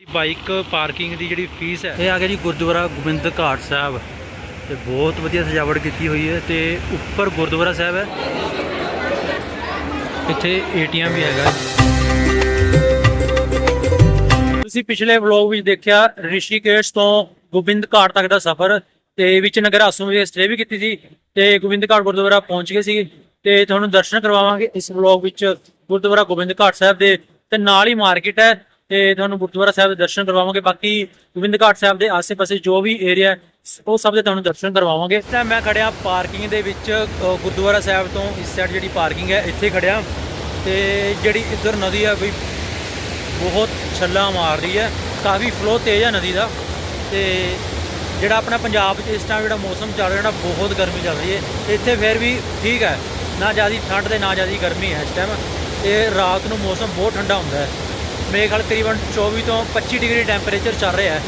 ਦੀ bike parking ਦੀ ਜਿਹੜੀ fees ਹੈ। ਇਹ ਆ ਗਿਆ ਜੀ ਗੁਰਦੁਆਰਾ ਗੋਬਿੰਦ ਘਾਟ ਸਾਹਿਬ। ਤੇ ਬਹੁਤ ਵਧੀਆ ਸਜਾਵਟ ਕੀਤੀ ਹੋਈ ਹੈ ਤੇ ਉੱਪਰ ਗੁਰਦੁਆਰਾ ਸਾਹਿਬ ਹੈ। ਇੱਥੇ ਏਟੀਐਮ ਵੀ ਹੈਗਾ ਤੁਸੀਂ ਪਿਛਲੇ ਵਲੌਗ ਵਿੱਚ ਦੇਖਿਆ ਰਿਸ਼ੀਕੇਸ਼ ਤੋਂ ਗੋਬਿੰਦ ਘਾਟ ਤੱਕ ਦਾ ਸਫ਼ਰ ਤੇ ਵਿੱਚ ਨਗਰ ਆਸੂ ਵਿੱਚ ਸਟੇ ਵੀ ਕੀਤੀ ਸੀ ਤੇ ਗੋਬਿੰਦ ਘਾਟ ਗੁਰਦੁਆਰਾ ਪਹੁੰਚ ਗਏ ਸੀ ਤੇ ਤੁਹਾਨੂੰ ਦਰਸ਼ਨ ਕਰਵਾਵਾਂਗੇ ਇਸ ਵਲੌਗ ਵਿੱਚ। ਗੁਰਦੁਆਰਾ ਗੋਬਿੰਦ ਘਾਟ ਸਾਹਿਬ ਦੇ ਤੇ ਨਾਲ ਹੀ ਮਾਰਕੀਟ ਹੈ। ਤੇ ਤੁਹਾਨੂੰ ਗੁਰਦੁਆਰਾ ਸਾਹਿਬ ਦੇ ਦਰਸ਼ਨ ਕਰਵਾਵਾਂਗੇ। ਬਾਕੀ ਗੋਬਿੰਦ ਘਾਟ ਸਾਹਿਬ ਦੇ ਆਸ-ਪਾਸੇ ਜੋ ਵੀ ਏਰੀਆ ਹੈ, ਉਹ ਸਭ ਦੇ ਤੁਹਾਨੂੰ ਦਰਸ਼ਨ ਕਰਵਾਵਾਂਗੇ। ਇਸ ਟਾਈਮ ਮੈਂ ਖੜਿਆ ਪਾਰਕਿੰਗ ਦੇ ਵਿੱਚ ਗੁਰਦੁਆਰਾ ਸਾਹਿਬ ਤੋਂ ਇਸ ਸਾਈਡ ਜਿਹੜੀ ਪਾਰਕਿੰਗ ਹੈ, ਇੱਥੇ ਖੜਿਆ। ਤੇ ਜਿਹੜੀ ਇੱਧਰ ਨਦੀ ਹੈ ਬਈ, ਬਹੁਤ ਛੱਲਾ ਮਾਰ ਰਹੀ ਹੈ। ਕਾਫੀ ਫਲੋ ਤੇਜ਼ ਹੈ ਨਦੀ ਦਾ। ਤੇ ਜਿਹੜਾ ਆਪਣਾ ਪੰਜਾਬ 'ਚ ਇਸ ਟਾਈਮ ਜਿਹੜਾ ਮੌਸਮ ਚੱਲ ਰਿਹਾ ਨਾ, ਬਹੁਤ ਗਰਮੀ ਚੱਲ ਰਹੀ ਹੈ। ਇੱਥੇ ਫਿਰ ਵੀ ਠੀਕ ਹੈ। ਨਾ ਜ਼ਿਆਦੀ ਠੰਡ ਤੇ ਨਾ ਜ਼ਿਆਦੀ ਗਰਮੀ ਹੈ ਇਸ ਟਾਈਮ ਤੇ ਰਾਤ ਨੂੰ ਮੌਸਮ ਬਹੁਤ ਠੰਡਾ ਹੁੰਦਾ ਹੈ। ਮੇਰੇ ਖਿਆਲ ਤਕਰੀਬਨ 24 ਤੋਂ 25 ਡਿਗਰੀ ਟੈਂਪਰੇਚਰ ਚੱਲ ਰਿਹਾ ਹੈ।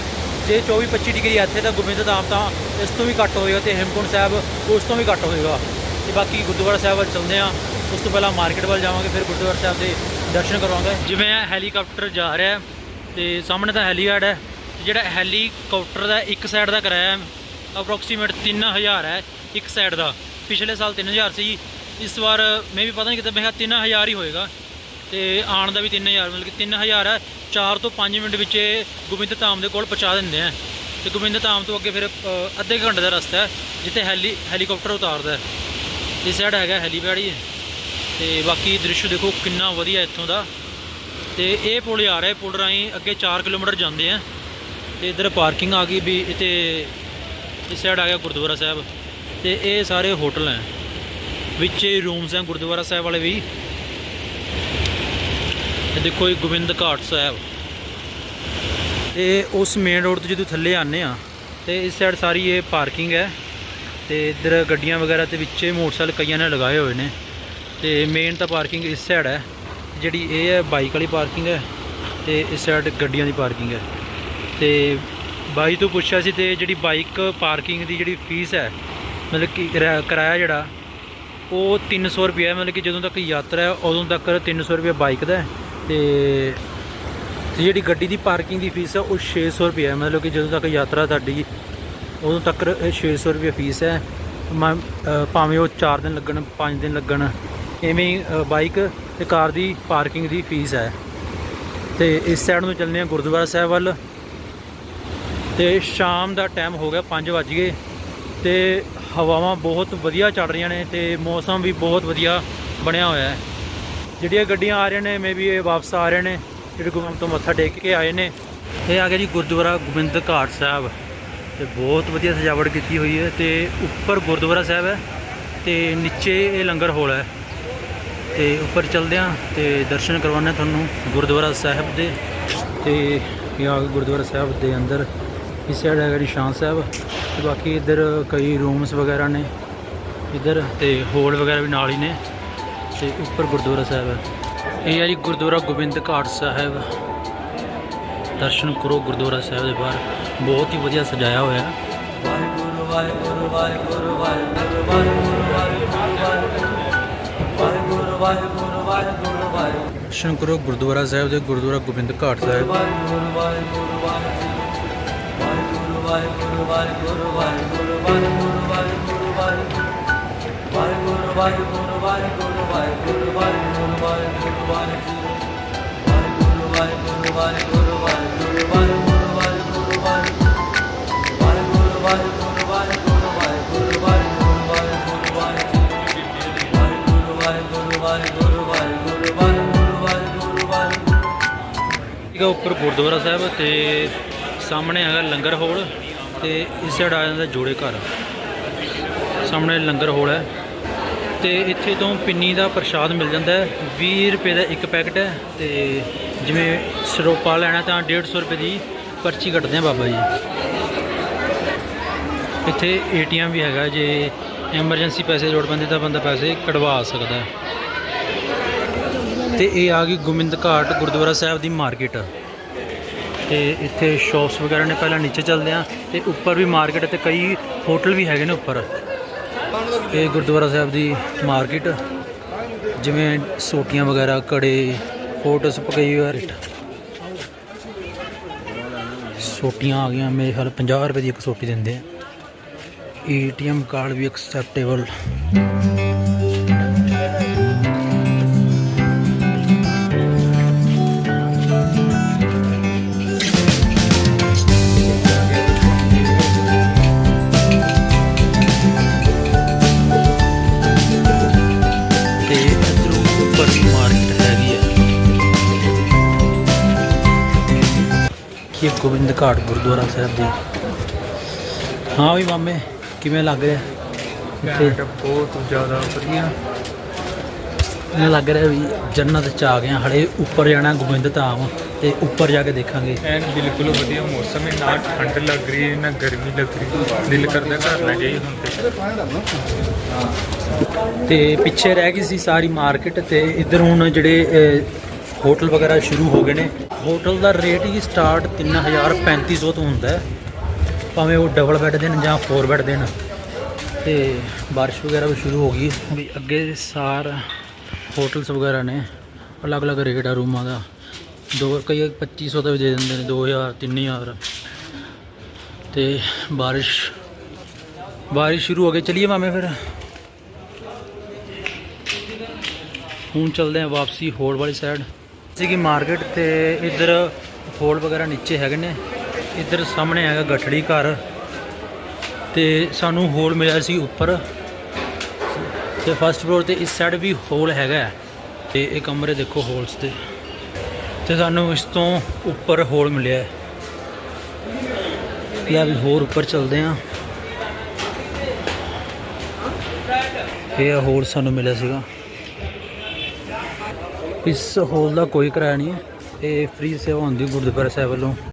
ਜੇ 24 25 ਡਿਗਰੀ ਇੱਥੇ ਤਾਂ ਗੋਬਿੰਦ ਧਾਮ ਤਾਂ ਇਸ ਤੋਂ ਵੀ ਘੱਟ ਹੋਏਗਾ ਤੇ ਹੇਮਕੁੰਟ ਸਾਹਿਬ ਉਸ ਤੋਂ ਵੀ ਘੱਟ ਹੋਏਗਾ ਤੇ ਬਾਕੀ ਗੁਰਦੁਆਰਾ ਸਾਹਿਬ ਵੱਲ ਚੱਲਦੇ ਆ ਉਸ ਤੋਂ ਪਹਿਲਾਂ ਮਾਰਕੀਟ ਵੱਲ ਜਾਵਾਂਗੇ, ਫਿਰ ਗੁਰਦੁਆਰਾ ਸਾਹਿਬ ਦੇ ਦਰਸ਼ਨ ਕਰਵਾਵਾਂਗੇ ਜਿਵੇਂ ਇਹ ਹੈਲੀਕਾਪਟਰ ਜਾ ਰਿਹਾ ਹੈ ਤੇ ਸਾਹਮਣੇ ਤਾਂ ਹੈਲੀਪੈਡ ਹੈ। ਤੇ ਜਿਹੜਾ ਹੈਲੀਕਾਪਟਰ ਦਾ ਇੱਕ ਸਾਈਡ ਦਾ ਕਿਰਾਇਆ ਅਪਰੋਕਸੀਮੇਟ 3000 ਹੈ, ਇੱਕ ਸਾਈਡ ਦਾ। ਪਿਛਲੇ ਸਾਲ 3000 ਸੀ। ਇਸ ਵਾਰ ਮੈਂ ਵੀ ਪਤਾ ਨਹੀਂ ਕਿਤੇ ਮੈਂ ਕਿਹਾ 3000 ਹੀ ਹੋਏਗਾ। ਤੇ ਆਉਣ ਦਾ ਵੀ 3000 ਮਤਲਬ ਕਿ 3000 ਹੈ। 4 ਤੋਂ 5 ਮਿੰਟ ਵਿੱਚ ਇਹ ਗੋਬਿੰਦ ਧਾਮ ਦੇ ਕੋਲ ਪਹੁੰਚਾ ਦਿੰਦੇ ਆ। ਤੇ ਗੋਬਿੰਦ ਧਾਮ ਤੋਂ ਅੱਗੇ ਫਿਰ ਅੱਧੇ ਘੰਟੇ ਦਾ ਰਸਤਾ ਹੈ, ਜਿੱਥੇ ਹੈਲੀ, ਹੈਲੀਕਾਪਟਰ ਉਤਾਰਦਾ ਇਸ ਸਾਈਡ ਹੈਗਾ ਹੈਲੀਪੈਡ ਹੀ ਤੇ ਬਾਕੀ ਦ੍ਰਿਸ਼ ਦੇਖੋ ਕਿੰਨਾ ਵਧੀਆ ਇੱਥੋਂ ਦਾ। ਤੇ ਇਹ ਪੁਲ ਆ ਰਿਹਾ ਪੁਲ ਰਾਹੀਂ ਅੱਗੇ 4 ਕਿਲੋਮੀਟਰ ਜਾਂਦੇ ਆ। ਤੇ ਇਧਰ ਪਾਰਕਿੰਗ ਆ ਗਈ ਵੀ ਇੱਥੇ, ਇਸ ਸਾਈਡ ਆ ਗਿਆ ਗੁਰਦੁਆਰਾ ਸਾਹਿਬ। ਤੇ ਇਹ ਸਾਰੇ ਹੋਟਲ ਹੈ। ਵਿੱਚ ਰੂਮਸ ਹੈ ਗੁਰਦੁਆਰਾ ਸਾਹਿਬ ਵਾਲੇ ਵੀ। ਇਹ ਦੇਖੋ ਇਹ ਗੋਬਿੰਦ ਘਾਟ ਸਾਹਿਬ। ਤੇ ਉਸ ਮੇਨ ਰੋਡ ਤੋਂ ਜਦੋਂ ਥੱਲੇ ਆਨੇ ਆ ਤੇ ਇਸ ਸਾਈਡ ਸਾਰੀ ਇਹ ਪਾਰਕਿੰਗ ਹੈ। ਤੇ ਇੱਧਰ ਗੱਡੀਆਂ ਵਗੈਰਾ ਤੇ ਵਿੱਚੇ ਮੋਟਰਸਾਈਕਲ ਕਈਆਂ ਨੇ ਲਗਾਏ ਹੋਏ ਨੇ। ਤੇ ਮੇਨ ਤਾਂ ਪਾਰਕਿੰਗ ਇਸ ਸਾਈਡ ਹੈ। ਜਿਹੜੀ ਇਹ ਹੈ ਬਾਈਕ ਵਾਲੀ ਪਾਰਕਿੰਗ ਹੈ ਤੇ ਇਸ ਸਾਈਡ ਗੱਡੀਆਂ ਦੀ ਪਾਰਕਿੰਗ ਹੈ। ਤੇ ਬਾਈ ਤੋਂ ਪੁੱਛਿਆ ਸੀ ਤੇ ਜਿਹੜੀ ਬਾਈਕ ਪਾਰਕਿੰਗ ਦੀ ਜਿਹੜੀ ਫੀਸ ਹੈ, ਮਤਲਬ ਕਿ ਕਿਰਾ- ਕਿਰਾਇਆ ਜਿਹੜਾ, ਉਹ 300 ਰੁਪਏ ਹੈ। ਮਤਲਬ ਕਿ ਜਦੋਂ ਤੱਕ ਯਾਤਰਾ ਹੈ, ਉਦੋਂ ਤੱਕ 300 ਰੁਪਏ ਬਾਈਕ ਦਾ ਤੇ ਜਿਹੜੀ ਗੱਡੀ ਦੀ ਪਾਰਕਿੰਗ ਦੀ ਫੀਸ ਹੈ ਉਹ 600 ਰੁਪਏ ਹੈ ਮਤਲਬ ਕਿ ਜਦੋਂ ਤੱਕ ਯਾਤਰਾ ਤੁਹਾਡੀ, ਉਦੋਂ ਤੱਕ ਇਹ 600 ਰੁਪਏ ਫੀਸ ਹੈ। ਮੈਂ ਭਾਵੇਂ ਉਹ 4 ਦਿਨ ਲੱਗਣ 5 ਦਿਨ ਲੱਗਣ, ਐਵੇਂ ਬਾਈਕ ਤੇ ਕਾਰ ਦੀ ਪਾਰਕਿੰਗ ਦੀ ਫੀਸ ਹੈ। ਤੇ ਇਸ ਸਾਈਡ ਨੂੰ ਚੱਲਦੇ ਹਾਂ ਗੁਰਦੁਆਰਾ ਸਾਹਿਬ ਵੱਲ। ਤੇ ਸ਼ਾਮ ਦਾ ਟਾਈਮ ਹੋ ਗਿਆ 5 ਵੱਜ ਗਏ ਤੇ ਹਵਾਵਾਂ ਬਹੁਤ ਵਧੀਆ ਚੱਲ ਰਹੀਆਂ ਨੇ ਤੇ ਮੌਸਮ ਵੀ ਬਹੁਤ ਵਧੀਆ ਬਣਿਆ ਹੋਇਆ ਹੈ। ਜਿਹੜੀਆਂ ਗੱਡੀਆਂ ਆ ਰਹੀਆਂ ਨੇ ਮੇ ਵੀ ਇਹ ਵਾਪਸ ਆ ਰਹੇ ਨੇ, ਜਿਹੜੇ ਗੁਰਦੁਆਰਾ ਤੋਂ ਮੱਥਾ ਟੇਕ ਕੇ ਆਏ ਨੇ। ਇਹ ਆ ਗਿਆ ਜੀ ਗੁਰਦੁਆਰਾ ਗੋਬਿੰਦ ਘਾਟ ਸਾਹਿਬ। ਤੇ ਬਹੁਤ ਵਧੀਆ ਸਜਾਵਟ ਕੀਤੀ ਹੋਈ ਹੈ ਤੇ ਉੱਪਰ ਗੁਰਦੁਆਰਾ ਸਾਹਿਬ ਹੈ ਤੇ ਨੀਚੇ ਇਹ ਲੰਗਰ ਹਾਲ ਹੈ। ਤੇ ਉੱਪਰ ਚਲਦੇ ਆ ਤੇ ਦਰਸ਼ਨ ਕਰਵਾਉਣੇ ਤੁਹਾਨੂੰ ਗੁਰਦੁਆਰਾ ਸਾਹਿਬ ਦੇ। ਤੇ ਇਹ ਆ ਗੁਰਦੁਆਰਾ ਸਾਹਿਬ ਦੇ ਅੰਦਰ, ਇਸ ਸਾਈਡ ਹੈਗਾ ਜੀ ਸ਼ਾਨ ਸਾਹਿਬ। ਤੇ ਬਾਕੀ ਇੱਧਰ ਕਈ ਰੂਮਸ ਵਗੈਰਾ ਨੇ। ਇੱਧਰ ਤੇ ਹੋਲ ਵਗੈਰਾ ਵੀ ਨਾਲ ਹੀ ਨੇ। ਤੇ ਉੱਪਰ ਗੁਰਦੁਆਰਾ ਸਾਹਿਬ ਹੈ ਇਹ ਹੈ ਜੀ ਗੁਰਦੁਆਰਾ ਗੋਬਿੰਦ ਘਾਟ ਸਾਹਿਬ ਦਰਸ਼ਨ ਕਰੋ ਗੁਰਦੁਆਰਾ ਸਾਹਿਬ ਦੇ ਬਾਹਰ ਬਹੁਤ ਹੀ ਵਧੀਆ ਸਜਾਇਆ ਹੋਇਆ ਹੈ ਵਾਹਿਗੁਰੂ ਵਾਹਿਗੁਰੂ ਵਾਹਿਗੁਰੂ ਵਾਹਿਗੁਰੂ ਵਾਹਿਗੁਰੂ ਵਾਹਿਗੁਰੂ ਵਾਹਿਗੁਰੂ ਵਾਹਿਗੁਰੂ ਵਾਹਿਗੁਰੂ ਦਰਸ਼ਨ ਕਰੋ ਗੁਰਦੁਆਰਾ ਸਾਹਿਬ ਦੇ ਗੁਰਦੁਆਰਾ ਗੋਬਿੰਦ ਘਾਟ ਸਾਹਿਬ ਵਾਹਿਗੁਰੂ ਵਾਹਿਗੁਰੂ ਵਾਹਿਗੁਰੂ ਵਾਹਿਗੁਰੂ ਵਾਹਿਗੁਰੂ ਵਾਹਿਗੁਰੂ ਵਾਹਿਗੁਰੂ ਵਾਹਿਗੁਰੂ ਵਾਹਿਗੁਰੂ ਵਾਹਿਗੁਰੂ ਵਾਹਿਗੁਰੂ ਵਾਹਿਗੁਰੂ ਵਾਹਿਗੁਰੂ ਉੱਪਰ ਗੁਰਦੁਆਰਾ ਸਾਹਿਬ ਤੇ ਸਾਹਮਣੇ ਹੈਗਾ ਲੰਗਰ ਹੋਲ ਤੇ ਇਸ ਸਾਈਡ ਜਾਂਦਾ ਜੋੜੇ ਘਰ। ਸਾਹਮਣੇ ਲੰਗਰ ਹੋਲ ਹੈ। ਤੇ ਇੱਥੇ ਤੋਂ ਪਿੰਨੀ ਦਾ ਪ੍ਰਸ਼ਾਦ ਮਿਲ ਜਾਂਦਾ ਹੈ। 20 ਰੁਪਏ ਦਾ ਇੱਕ ਪੈਕਟ ਹੈ ਤੇ ਜਿਵੇਂ ਸਰੋਪਾ ਲੈਣਾ ਤਾਂ 150 ਰੁਪਏ ਦੀ ਪਰਚੀ ਕੱਟਦੇ ਆ ਬਾਬਾ ਜੀ। ਇੱਥੇ ਏਟੀਐਮ ਵੀ ਹੈਗਾ, ਜੇ ਐਮਰਜੈਂਸੀ ਪੈਸੇ ਲੋੜ ਪੈਂਦੀ ਤਾਂ ਬੰਦਾ ਪੈਸੇ ਕਢਵਾ ਸਕਦਾ ਹੈ। ਤੇ ਇਹ ਆ ਗਈ ਗੋਬਿੰਦ ਘਾਟ ਗੁਰਦੁਆਰਾ ਸਾਹਿਬ ਦੀ ਮਾਰਕੀਟ। ਤੇ ਇੱਥੇ ਸ਼ਾਪਸ ਵਗੈਰਾ ਨੇ ਪਹਿਲਾਂ ਨੀਚੇ ਚੱਲਦੇ ਆ ਤੇ ਉੱਪਰ ਵੀ ਮਾਰਕੀਟ ਤੇ ਕਈ ਹੋਟਲ ਵੀ ਹੈਗੇ ਨੇ ਉੱਪਰ। ਇਹ ਗੁਰਦੁਆਰਾ ਸਾਹਿਬ ਦੀ ਮਾਰਕੀਟ, ਜਿਵੇਂ ਸੋਟੀਆਂ ਵਗੈਰਾ, ਕੜੇ, ਫੋਟੋਸ ਪਕਈ ਹੋਇਆ ਸੋਟੀਆਂ ਆ ਗਈਆਂ, ਮੇਰੇ ਖਿਆਲ 50 ਰੁਪਏ ਦੀ ਇੱਕ ਸੋਟੀ ਦਿੰਦੇ ਆ। ਏਟੀਐਮ ਕਾਰਡ ਵੀ ਐਕਸੈਪਟੇਬਲ ਕੀ ਗੋਬਿੰਦ ਘਾਟ ਗੁਰਦੁਆਰਾ ਸਾਹਿਬ ਦੀ। ਹਾਂ ਵੀ ਮਾਮੇ ਕਿਵੇਂ ਲੱਗ ਰਿਹਾ? ਇੱਥੇ ਬਹੁਤ ਜ਼ਿਆਦਾ ਵਧੀਆ। ਮੈਨੂੰ ਲੱਗ ਰਿਹਾ ਵੀ ਜੰਨਤ ਚ ਆ ਗਏ ਹਾਂ ਹਲੇ ਉੱਪਰ ਜਾਣਾ ਗੋਬਿੰਦ ਧਾਮ ਤੇ ਉੱਪਰ ਜਾ ਕੇ ਦੇਖਾਂਗੇ। ਐਨ ਬਿਲਕੁਲ ਵਧੀਆ ਮੌਸਮ ਹੈ ਨਾ ਠੰਡ ਲੱਗ ਰਹੀ ਹੈ ਨਾ ਗਰਮੀ ਲੱਗ ਰਹੀ। ਦਿਲ ਕਰਦਾ ਘਰ ਨਾ ਜਾਈਏ ਹੁਣ ਤੇ। ਤੇ ਪਿੱਛੇ ਰਹਿ ਗਈ ਸੀ ਸਾਰੀ ਮਾਰਕੀਟ ਤੇ ਇੱਧਰ ਹੁਣ ਜਿਹੜੇ ਹੋਟਲ ਵਗੈਰਾ ਸ਼ੁਰੂ ਹੋ ਗਏ ਨੇ। ਹੋਟਲ ਦਾ ਰੇਟ ਹੀ ਸਟਾਰਟ 3350 ਤੋਂ ਹੁੰਦਾ ਹੈ। ਭਾਵੇਂ ਉਹ ਡਬਲ ਬੈੱਡ ਦੇਣ ਜਾਂ ਫੋਰ ਬੈੱਡ ਦੇਣ। ਤੇ ਬਾਰਿਸ਼ ਵਗੈਰਾ ਵੀ ਸ਼ੁਰੂ ਹੋ ਗਈ। ਵੀ ਅੱਗੇ ਸਾਰ ਹੋਟਲਸ ਵਗੈਰਾ ਨੇ। ਅਲੱਗ-ਅਲੱਗ ਰੇਟ ਆ ਰੂਮਾਂ ਦਾ। ਦੋ ਕਈ 2500 ਦਾ ਵੀ ਦੇ ਦਿੰਦੇ ਨੇ 2000 3000 ਤੇ ਬਾਰਿਸ਼ ਬਾਰਿਸ਼ ਸ਼ੁਰੂ ਹੋ ਗਈ। ਚਲਿਏ ਮਾਮੇ ਫਿਰ। ਹੁਣ ਚੱਲਦੇ ਹਾਂ ਵਾਪਸੀ ਹੋਲ ਵਾਲੀ ਸਾਈਡ ਸੀਗੀ ਮਾਰਕੀਟ ਤੇ ਇੱਧਰ ਹੋਲ ਵਗੈਰਾ ਨੀਚੇ ਹੈਗੇ ਨੇ। ਇੱਧਰ ਸਾਹਮਣੇ ਹੈਗਾ ਗਠੜੀ ਘਰ। ਤੇ ਸਾਨੂੰ ਹੋਲ ਮਿਲਿਆ ਸੀ ਉੱਪਰ। ਤੇ ਫਸਟ ਫਲੋਰ ਤੇ ਇਸ ਸਾਈਡ ਵੀ ਹੋਲ ਹੈਗਾ ਹੈ। ਤੇ ਇਹ ਕਮਰੇ ਦੇਖੋ ਹੋਲਸ ਤੇ ਤੇ ਸਾਨੂੰ ਇਸ ਤੋਂ ਉੱਪਰ ਹੋਲ ਮਿਲਿਆ ਹੈ। ਲੈ ਵੀ ਹੋਰ ਉੱਪਰ ਚੱਲਦੇ ਹਾਂ। ਇਹ ਹੋਲ ਸਾਨੂੰ ਮਿਲਿਆ ਸੀਗਾ। ਇਸ ਹੋਲ ਦਾ ਕੋਈ ਕਿਰਾਇਆ ਨਹੀਂ ਹੈ। ਇਹ ਫ੍ਰੀ ਸੇਵਾ ਹੁੰਦੀ ਗੁਰਦੁਆਰਾ ਸਾਹਿਬ ਵੱਲੋਂ।